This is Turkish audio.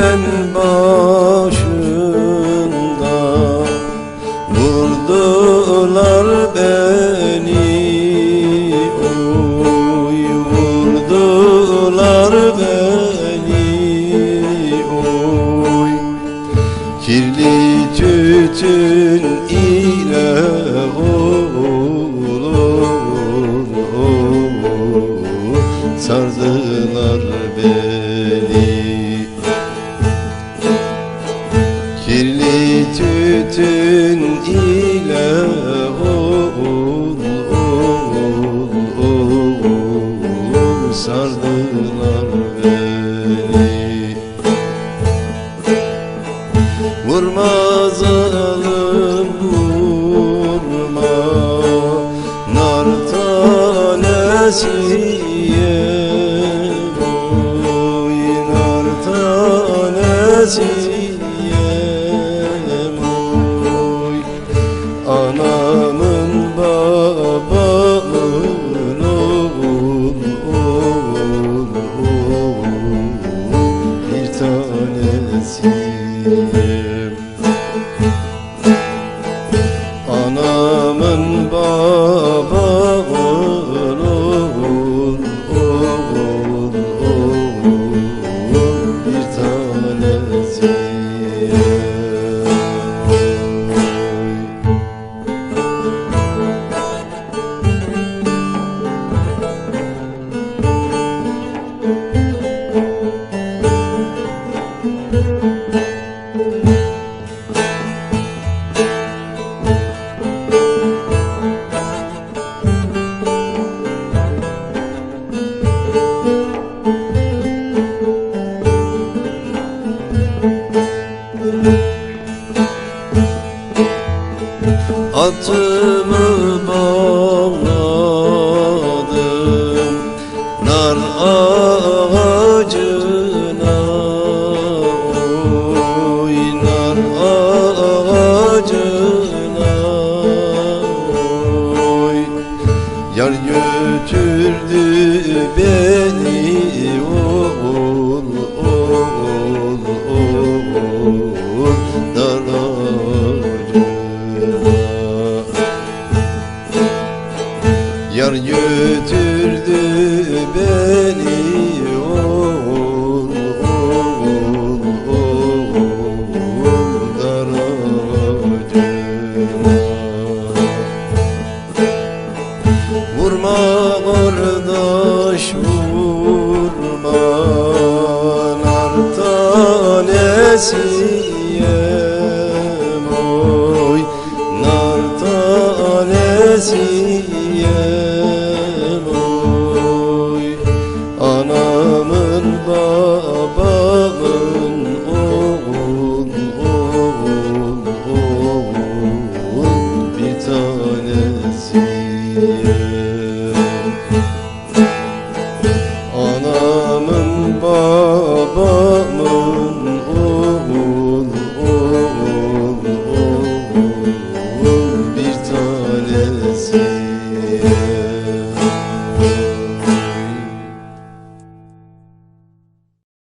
Değirmen başında Vurdular beni Oy vurdular beni Oy. Kirli tütün ile Kirli tütün ile oğul oğul oğul sardılar beni. Vurma zalim vurma. Nar tanesiye oy nar anamın babamın oğul oğul oğul bir tanesiyim Anamın babamın Atımı bağladım. Nar ağacına Oy nar ağacına Oy Yar götürdü beni oğul oğul tanesiyem oy nar tanesiyem oy. Anamın babamın